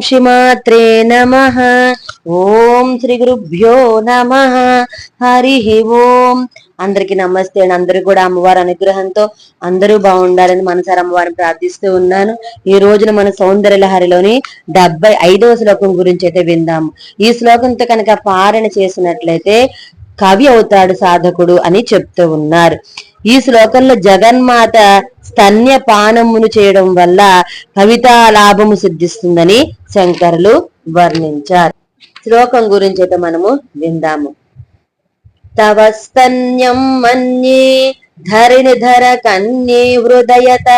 శ్రీమాత్రే నమ. ఓం శ్రీ గురుభ్యో నమ. హరి ఓం. అందరికి నమస్తే అండి. అందరూ కూడా అమ్మవారి అనుగ్రహంతో అందరూ బాగుండాలని మనసారి అమ్మవారిని ప్రార్థిస్తూ ఉన్నాను. ఈ రోజున మన సౌందర్య లహరిలోని డెబ్బై ఐదవ శ్లోకం గురించి అయితే విందాము. ఈ శ్లోకంతో కనుక పారణ చేసినట్లయితే కవి అవుతాడు సాధకుడు అని చెప్తూ ఉన్నారు. ఈ శ్లోకంలో జగన్మాత స్తన్య పానమును చేయడం వల్ల కవితా లాభము సిద్ధిస్తుందని శంకరులు వర్ణించారు. శ్లోకం గురించి అయితే మనము విందాము. తవ స్తన్యం మన్యే ధరిణిధర కన్యే హృదయత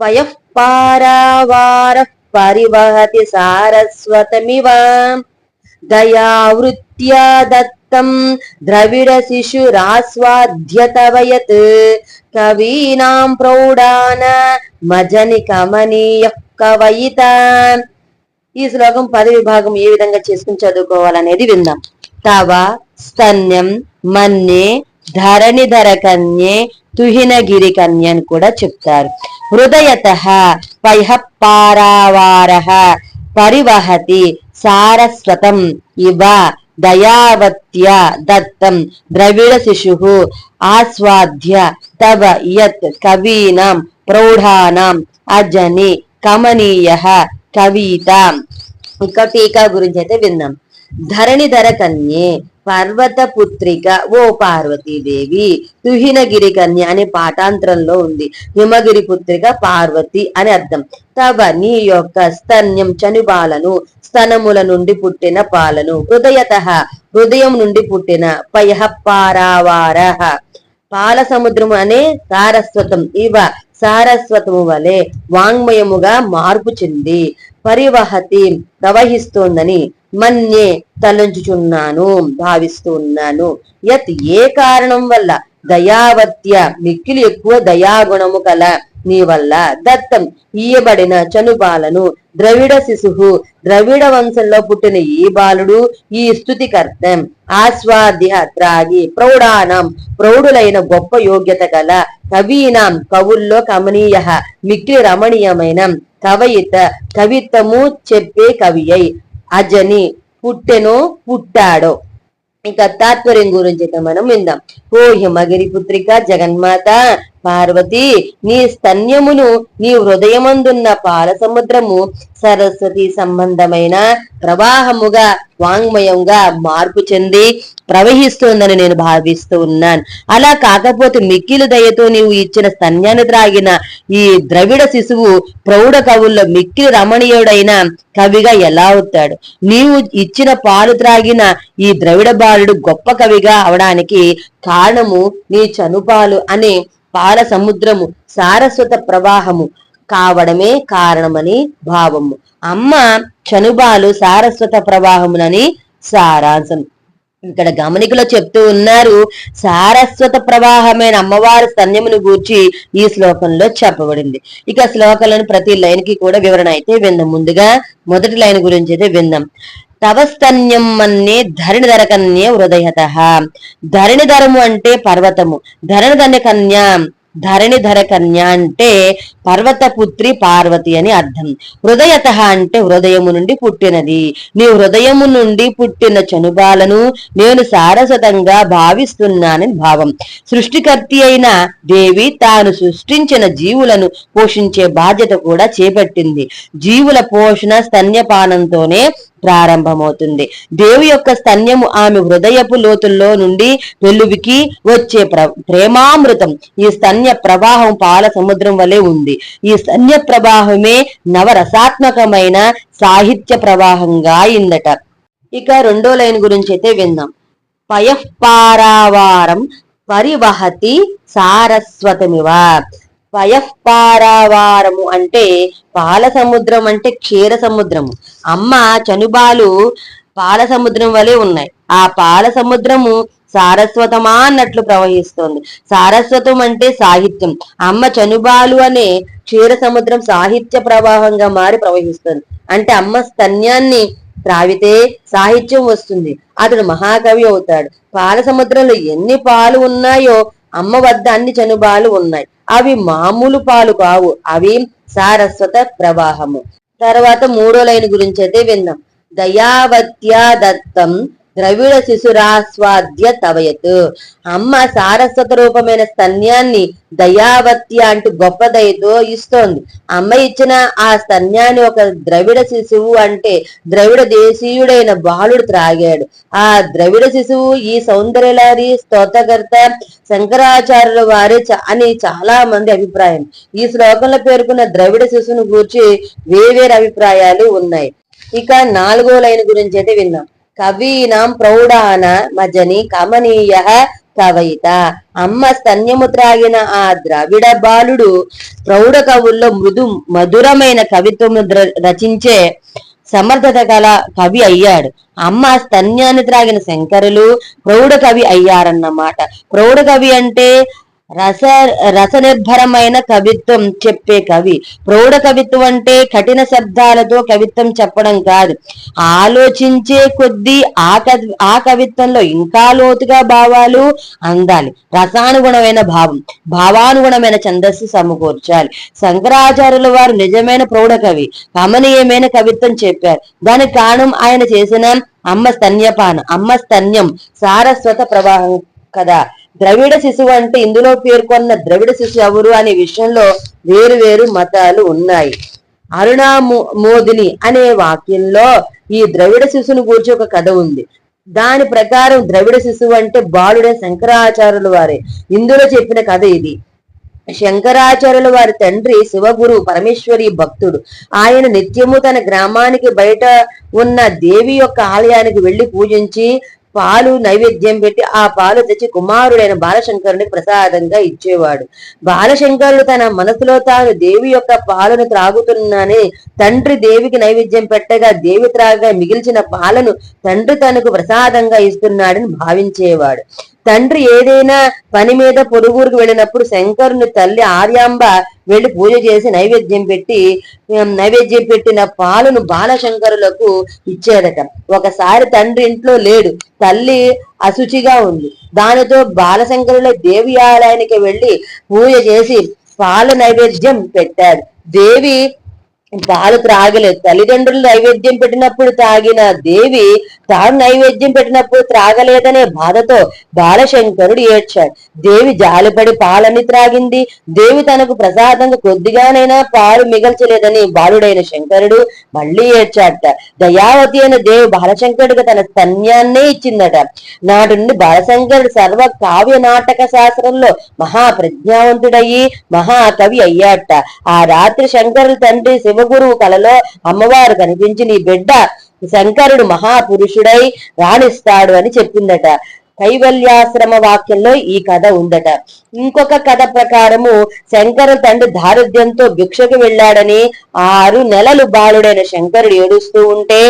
పయః పారావార పరివహతి సారస్వతమివ దయావృత్యా దత్తం ద్రవిడ శిశురాస్వాద్యతవయత్ కవీనాం ప్రౌఢాన మజని కమనీయ కవయిత ఈ శ్లోకం పద విభాగం ఏ విధంగా చేసుకుని చదువుకోవాలనేది విందాం. తవ స్తన్యం మన్యే ధరణిధర కన్యే తుహినగిరి కన్య అని కూడా చెప్తారు. హృదయత పైహ పారావార పరివహతి సారస్వతం ఇవ దయావత్య దత్తం ద్రవిడ శిశు ఆస్వాద్య తవ యత్ కవీనాం ప్రౌఢానాం అజని కమనీయ కవిత. ఇక టీకా గురించి అయితే విన్నాం ధరణిధర కన్యే పర్వత పుత్రిక ఓ పార్వతీదేవి. తుహినగిరి కన్య అనే పాఠాంతరంలో ఉంది. హిమగిరి పుత్రిక పార్వతి అని అర్థం. తవ నీ యొక్క స్తన్యం చనుబాలను స్తనముల నుండి పుట్టిన పాలను హృదయత హృదయం నుండి పుట్టిన పయః పారావార పాల సముద్రము అనే సారస్వతం ఇవ సారస్వతము వలె వాంగ్మయముగా మార్పు చెంది పరివహతి ప్రవహిస్తోందని మన్యే తలంచుచున్నాను భావిస్తూ ఉన్నాను యత్ ఏ కారణం వల్ల దయావత్య మిక్కిలి ఎక్కువ దయాగుణము కల నీ వల్ల దత్తం ఈయబడిన చనుబాలను ద్రవిడ శిశువు ద్రవిడ వంశంలో పుట్టిన ఈ బాలుడు ఈ స్థుతికర్తం ఆస్వాద్య త్రాగి ప్రౌఢానం ప్రౌఢులైన గొప్ప యోగ్యత గల కవీనాం కవుల్లో కమనీయ మిక్కిలి రమణీయమైన కవయిత కవిత్వము చెప్పే కవి అయి అజని పుట్టెనో పుట్టాడో. ఇక తాత్పర్యం గురించి అయితే మనం విందాం. ఓ హిమగిరి పుత్రిక జగన్మాత పార్వతి నీ స్తన్యమును నీ హృదయమందున్న పాల సముద్రము సరస్వతి సంబంధమైన ప్రవాహముగా వాంగ్మయంగా మార్పు చెంది ప్రవహిస్తోందని నేను భావిస్తూ ఉన్నాను. అలా కాకపోతే మిక్కిలి దయతో నీవు ఇచ్చిన స్తన్యాన్ని త్రాగిన ఈ ద్రవిడ శిశువు ప్రౌఢ కవుల్లో మిక్కిలి రమణీయుడైన కవిగా ఎలా అవుతాడు? నీవు ఇచ్చిన పాలు త్రాగిన ఈ ద్రవిడ బాలుడు గొప్ప కవిగా అవడానికి కారణము నీ చనుపాలు అనే పాల సముద్రము సారస్వత ప్రవాహము కావడమే కారణమని భావము. అమ్మ చనుబాలు సారస్వత ప్రవాహమునని సారాంశం. ఇక్కడ గమనికలో చెప్తూ ఉన్నారు సారస్వత ప్రవాహమైన అమ్మవారి స్తన్యమును గూర్చి ఈ శ్లోకంలో చెప్పబడింది. ఇక శ్లోకంలోని ప్రతి లైన్కి కూడా వివరణ అయితే విందాం ముందుగా మొదటి లైన్ గురించి అయితే విందాం తవస్తన్యం అన్నే ధరణి ధర కన్యే హృదయత ధరణి ధరము అంటే పర్వతము. ధరణి ధన కన్య ధరణిధర కన్య అంటే పర్వతపుత్రి పార్వతి అని అర్థం. హృదయత అంటే హృదయము నుండి పుట్టినది. నీ హృదయము నుండి పుట్టిన చనుబాలను నేను సారసతంగా భావిస్తున్నానని భావం. సృష్టికర్తి అయిన దేవి తాను సృష్టించిన జీవులను పోషించే బాధ్యత కూడా చేపట్టింది. జీవుల పోషణ స్తన్యపానంతోనే ప్రారంభమవుతుంది. దేవి యొక్క స్తన్యము ఆమె హృదయపు లోతుల్లో నుండి వెలువికి వచ్చే ప్ర ప్రేమామృతం. ఈ స్తన్య ప్రవాహం పాల సముద్రం వలె ఉంది. ఈ స్తన్య ప్రవాహమే నవరసాత్మకమైన సాహిత్య ప్రవాహంగా అయిందట ఇక రెండో లైన్ గురించి అయితే విందాం. పయఃపారావారం పరివహతి సారస్వతమివ. పయఃపారావారము అంటే పాల సముద్రం అంటే క్షీర సముద్రము అమ్మ చనుబాలు పాల సముద్రం వలె ఉన్నాయి. ఆ పాల సముద్రము సారస్వతమా అన్నట్లు ప్రవహిస్తోంది. సారస్వతం అంటే సాహిత్యం. అమ్మ చనుబాలు అనే క్షీర సముద్రం సాహిత్య ప్రవాహంగా మారి ప్రవహిస్తుంది. అంటే అమ్మ స్తన్యాన్ని త్రావితే సాహిత్యం వస్తుంది. అతడు మహాకవి అవుతాడు. పాల సముద్రంలో ఎన్ని పాలు ఉన్నాయో అమ్మ వద్ద అన్ని చనుబాలు ఉన్నాయి. అవి మామూలు పాలు కావు. అవి సారస్వత ప్రవాహము. తర్వాత మూడో లైన్ గురించి అయితే విందాం దయావత్యా దత్తం ద్రవిడ శిశురాస్వాద్య తవయత్. అమ్మ సారస్వత రూపమైన స్తన్యాన్ని దయావత్య అంటూ గొప్ప దయతో ఇస్తోంది. అమ్మ ఇచ్చిన ఆ స్తన్యాన్ని ఒక ద్రవిడ శిశువు అంటే ద్రవిడ దేశీయుడైన బాలుడు త్రాగాడు. ఆ ద్రవిడ శిశువు ఈ సౌందర్యలారి స్తోతకర్త శంకరాచార్యుల వారి అని చాలా మంది అభిప్రాయం. ఈ శ్లోకంలో పేర్కొన్న ద్రవిడ శిశువును గూర్చి వేవేరు అభిప్రాయాలు ఉన్నాయి. ఇక నాలుగో లైన్ గురించి అయితే విన్నాం కవీనాం ప్రౌఢాన మజని కమనీయ కవయిత. అమ్మ స్తన్యము త్రాగిన ఆ ద్రవిడ బాలుడు ప్రౌఢ కవుల్లో మృదు మధురమైన కవిత్వము రచించే సమర్థత గల కవి అయ్యాడు. అమ్మ స్తన్యాన్ని త్రాగిన శంకరులు ప్రౌఢ కవి అయ్యారన్నమాట. ప్రౌఢ కవి అంటే రస రసనిర్భరమైన కవిత్వం చెప్పే కవి. ప్రౌఢ కవిత్వం అంటే కఠిన శబ్దాలతో కవిత్వం చెప్పడం కాదు. ఆలోచించే కొద్దీ ఆ కవి ఆ కవిత్వంలో ఇంకా లోతుగా భావాలు అందాలి. రసానుగుణమైన భావం భావానుగుణమైన ఛందస్సు సమకూర్చాలి. శంకరాచార్యుల వారు నిజమైన ప్రౌఢ కవి కమనీయమైన కవిత్వం చెప్పారు. దానికి కారణం ఆయన చేసిన అమ్మ స్తన్యపాన అమ్మ స్తన్యం సారస్వత ప్రవాహం కదా. ద్రవిడ శిశువు అంటే ఇందులో పేర్కొన్న ద్రవిడ శిశువు ఎవరు అనే విషయంలో వేరు వేరు మతాలు ఉన్నాయి. అరుణా మోదిని అనే వాక్యంలో ఈ ద్రవిడ శిశువుని గురించి ఒక కథ ఉంది. దాని ప్రకారం ద్రవిడ శిశువు అంటే బాలుడే శంకరాచార్యుల వారే. ఇందులో చెప్పిన కథ ఇది. శంకరాచార్యుల వారి తండ్రి శివగురు పరమేశ్వరి భక్తుడు. ఆయన నిత్యము తన గ్రామానికి బయట ఉన్న దేవి యొక్క ఆలయానికి వెళ్ళి పూజించి పాలు నైవేద్యం పెట్టి ఆ పాలు తెచ్చి కుమారుడైన బాలశంకరుని ప్రసాదంగా ఇచ్చేవాడు. బాలశంకరుడు తన మనసులో తాను దేవి యొక్క పాలను త్రాగుతున్నానే తండ్రి దేవికి నైవేద్యం పెట్టగా దేవి త్రాగా మిగిల్చిన పాలను తండ్రి తనకు ప్రసాదంగా ఇస్తున్నాడని భావించేవాడు. తండ్రి ఏదైనా పని మీద పొరుగురికి వెళ్ళినప్పుడు శంకరుని తల్లి ఆర్యాంబ వెళ్ళి పూజ చేసి నైవేద్యం పెట్టి నైవేద్యం పెట్టిన పాలను బాలశంకరులకు ఇచ్చేదట. ఒకసారి తండ్రి ఇంట్లో లేడు. తల్లి అశుచిగా ఉంది. దానితో బాలశంకరుల దేవి ఆలయానికి వెళ్ళి పూజ చేసి పాల నైవేద్యం పెట్టాడు దేవి పాలు త్రాగలేదు. తల్లిదండ్రులు నైవేద్యం పెట్టినప్పుడు తాగిన దేవి తాను నైవేద్యం పెట్టినప్పుడు త్రాగలేదనే బాధతో బాలశంకరుడు ఏడ్చాడు. దేవి జాలిపడి పాలని త్రాగింది. దేవి తనకు ప్రసాదంగా కొద్దిగానైనా పాలు మిగల్చలేదని బాలుడైన శంకరుడు మళ్ళీ ఏడ్చాడట. దయావతి అయిన దేవి బాలశంకరుడికి తన స్తన్యాన్నే ఇచ్చిందట. నాటి నుండి బాలశంకరుడు సర్వ కావ్య నాటక శాస్త్రంలో మహా ప్రజ్ఞావంతుడయ్యి మహాకవి అయ్యాట ఆ రాత్రి శంకరుడు తండ్రి శివ శివగురువు కలలో అమ్మవారు కనిపించి నీ బిడ్డ శంకరుడు మహాపురుషుడై రాణిస్తాడు అని చెప్పిందట. కైవల్యాశ్రమ వాక్యంలో ఈ కథ ఉందట. ఇంకొక కథ ప్రకారము శంకర తండ్రి దారుద్ర్యంతో భిక్షకు వెళ్ళాడని ఆరు నెలలు బాలుడైన శంకరుడు ఏడుస్తూ ఉంటే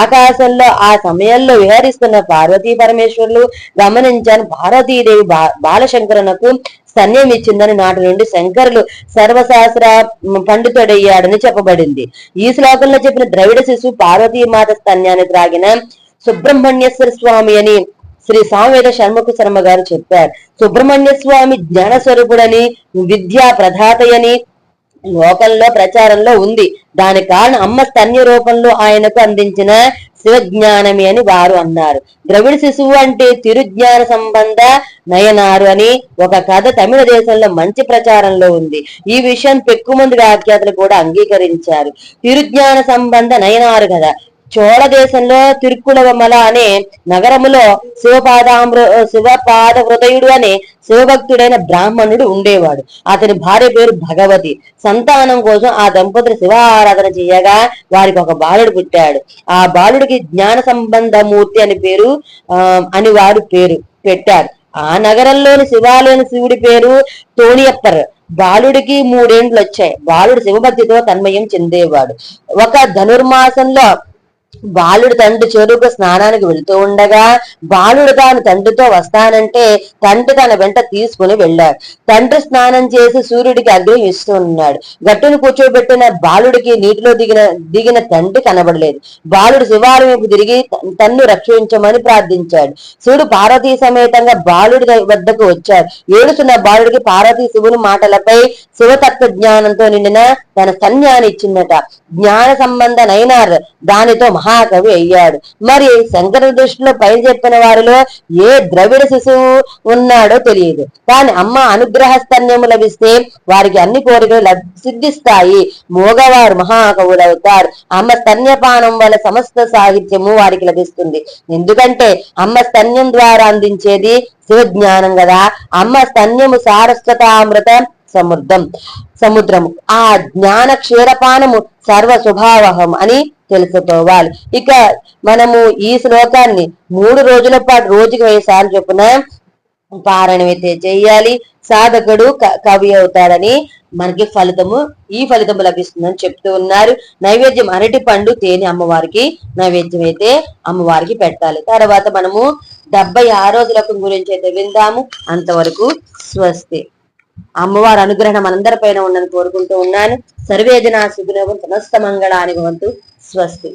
ఆకాశంలో ఆ సమయంలో విహరిస్తున్న పార్వతీ పరమేశ్వరులు గమనించాను. భారతీదేవి బా బాలశంకరునకు సన్యం ఇచ్చిందని నాటి నుండి శంకరులు సర్వశాస్త్ర పండితుడయ్యాడని చెప్పబడింది. ఈ శ్లోకంలో చెప్పిన ద్రవిడ శిశువు పార్వతీమాత స్తన్యాన్ని త్రాగిన సుబ్రహ్మణ్యేశ్వర స్వామి అని శ్రీ సామవేద షణ్ముఖ శర్మ గారు చెప్పారు. సుబ్రహ్మణ్య స్వామి జ్ఞాన స్వరూపుడని విద్యా ప్రధాతయని లోకంలో ప్రచారంలో ఉంది. దాని కారణం అమ్మ స్తన్య రూపంలో ఆయనకు అందించిన శివజ్ఞానమే అని వారు అన్నారు. ద్రవిడ శిశువు అంటే తిరుజ్ఞాన సంబంధ నయనారు అని ఒక కథ తమిళ దేశంలో మంచి ప్రచారంలో ఉంది. ఈ విషయం పెక్కుమంది వ్యాఖ్యాతలు కూడా అంగీకరించారు. తిరుజ్ఞాన సంబంధ నయనారు కదా చోళ దేశంలో తిరుక్కులవమల అనే నగరములో శివపాదామృ శివపాద హృదయుడు అనే శివభక్తుడైన బ్రాహ్మణుడు ఉండేవాడు. అతని భార్య పేరు భగవతి. సంతానం కోసం ఆ దంపతులు శివ ఆరాధన చేయగా వారికి ఒక బాలుడు పుట్టాడు. ఆ బాలుడికి జ్ఞాన సంబంధమూర్తి అని పేరు ఆ అని వారు పేరు పెట్టారు ఆ నగరంలోని శివాలయం శివుడి పేరు తోణియప్పర్. బాలుడికి మూడేండ్లు వచ్చాయి బాలుడు శివభక్తితో తన్మయం చెందేవాడు. ఒక ధనుర్మాసంలో బాలుడు తండ్రి చెరువుకు స్నానానికి వెళుతూ ఉండగా బాలుడు తాను తండ్రితో వస్తానంటే తండ్రి తన వెంట తీసుకుని వెళ్ళాడు. తండ్రి స్నానం చేసి సూర్యుడికి అగ్ని ఇస్తూ ఉన్నాడు. గట్టును కూర్చోబెట్టిన బాలుడికి నీటిలో దిగిన దిగిన తండ్రి కనబడలేదు. బాలుడు శివాలయం వైపు తిరిగి తన్ను రక్షించమని ప్రార్థించాడు. శివుడు పార్వతీ సమేతంగా బాలుడి వద్దకు వచ్చాడు. ఏడుస్తున్న బాలుడికి పార్వతీ శివుని మాటలపై శివతత్వ జ్ఞానంతో నిండిన తన సన్యాన్ని ఇచ్చిందట. జ్ఞాన సంబంధ నైనార్ దానితో మహాకవి అయ్యాడు. మరి శంకర దృష్టిలో పైన చెప్పిన వారిలో ఏ ద్రవిడ శిశువు ఉన్నాడో తెలియదు. కానీ అమ్మ అనుగ్రహ స్తన్యము లభిస్తే వారికి అన్ని కోరికలు లబ్- సిద్ధిస్తాయి. మోగవారు మహాకవులవుతారు. అమ్మ స్తన్యపానం వల్ల సమస్త సాహిత్యము వారికి లభిస్తుంది. ఎందుకంటే అమ్మ స్తన్యం ద్వారా అందించేది శివజ్ఞానం కదా. అమ్మ స్తన్యము సారస్వతామృత సముద్రం సముద్రము. ఆ జ్ఞాన క్షీరపానము సర్వ స్వభావహం అని తెలుసుకోవాలి ఇక మనము ఈ శ్లోకాన్ని మూడు రోజుల పాటు రోజుకి వేసారి చొప్పున పారాయణం అయితే చేయాలి. సాధకుడు క- కవి అవుతాడని మనకి ఫలితము ఈ ఫలితము లభిస్తుందని చెప్తూ ఉన్నారు. నైవేద్యం అరటి పండు తేనె అమ్మవారికి నైవేద్యం అయితే అమ్మవారికి పెట్టాలి. తర్వాత మనము డెబ్బై ఆరో శ్లోకం గురించి అయితే విందాము. అంతవరకు స్వస్తి. అమ్మవారి అనుగ్రహం మనందరిపైన ఉండని కోరుకుంటూ ఉన్నాను. సర్వేజన సుగుణవం సమస్త మంగళాని భవంతు స్వస్తి.